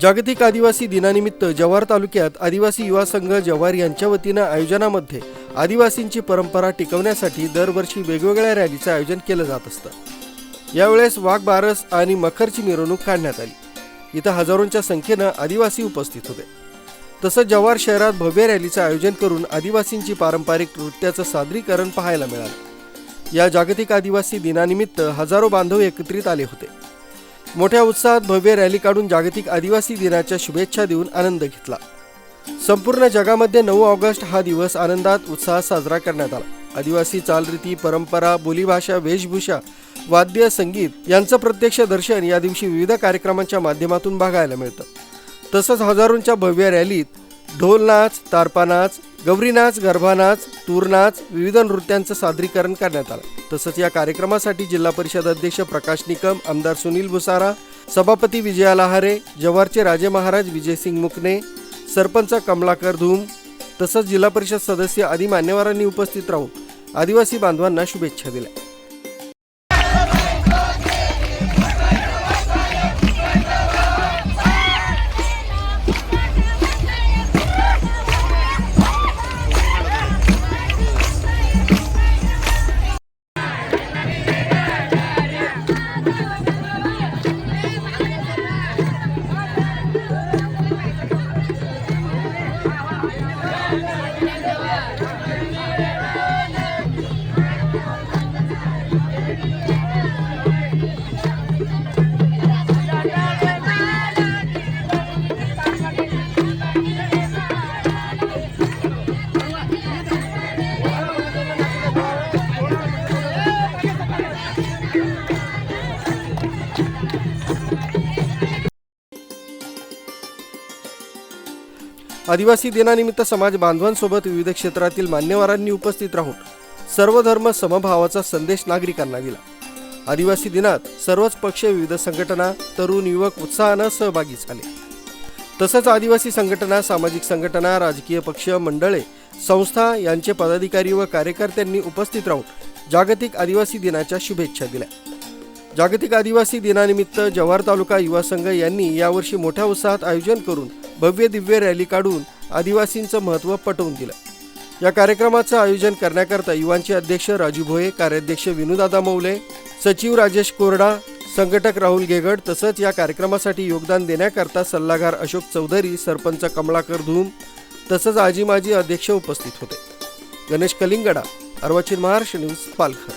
जागतिक आदिवासी दिनानिमित्त जव्हार तालुक्यात आदिवासी युवा संघ जव्हार यांच्या वतीनं आयोजनामध्ये आदिवासींची परंपरा टिकवण्यासाठी दरवर्षी वेगवेगळ्या रॅलीचं आयोजन केलं जात असतं. यावेळेस वाघ बारस आणि मखरची मिरवणूक काढण्यात आली. इथं हजारोंच्या संख्येनं आदिवासी उपस्थित होते. तसंच जव्हार शहरात भव्य रॅलीचं आयोजन करून आदिवासींची पारंपरिक नृत्याचं सादरीकरण पाहायला मिळालं. या जागतिक आदिवासी दिनानिमित्त हजारो बांधव एकत्रित आले होते. मोठ्या उत्साहात भव्य रॅली काढून जागतिक आदिवासी दिनाच्या शुभेच्छा देऊन आनंद घेतला. संपूर्ण जगामध्ये नऊ ऑगस्ट हा दिवस आनंदात उत्साहात साजरा करण्यात आला. आदिवासी चालरीती परंपरा बोलीभाषा वेशभूषा वाद्य संगीत यांचं प्रत्यक्ष दर्शन या दिवशी विविध कार्यक्रमांच्या माध्यमातून बघायला मिळतं. तसंच हजारोंच्या भव्य रॅलीत ढोल नाच तारपा नाच गौरी नाच तूरनाच नाच तूर नाच विविध नृत्यांचं सादरीकरण करण्यात आलं. तसंच या कार्यक्रमासाठी जिल्हा परिषद अध्यक्ष प्रकाश निकम आमदार सुनील भुसारा सभापती विजया लहारे जव्हारचे राजे महाराज विजयसिंग मुकणे सरपंच कमलाकर धूम तसंच जिल्हा परिषद सदस्य आदी मान्यवरांनी उपस्थित राहून आदिवासी बांधवांना शुभेच्छा दिल्या. आदिवासी दिनानिमित्त समाज बांधवांसोबत विविध क्षेत्रातील मान्यवरांनी उपस्थित राहून सर्व धर्म समभावाचा संदेश नागरिकांना दिला. आदिवासी दिनात सर्वच पक्ष विविध संघटना तरुण युवक उत्साहानं सहभागी झाले. तसंच आदिवासी संघटना सामाजिक संघटना राजकीय पक्ष मंडळे संस्था यांचे पदाधिकारी व कार्यकर्त्यांनी उपस्थित राहून जागतिक आदिवासी दिनाच्या शुभेच्छा दिल्या. जागतिक आदिवासी दिनानिमित्त जव्हार तालुका युवा संघ यांनी यावर्षी मोठ्या उत्साहात आयोजन करून भव्य दिव्य रॅली काढून आदिवासींचं महत्त्व पटवून दिलं. या कार्यक्रमाचं आयोजन करण्याकरता युवांचे अध्यक्ष राजू भोये कार्याध्यक्ष विनूदादा मौले सचिव राजेश कोरडा संघटक राहुल गेगड तसंच या कार्यक्रमासाठी योगदान देण्याकरता सल्लागार अशोक चौधरी सरपंच कमलाकर धूम तसंच आजी माजी अध्यक्ष उपस्थित होते. गणेश कलिंगडा अर्वाचीन महाराष्ट्र न्यूज पालघर.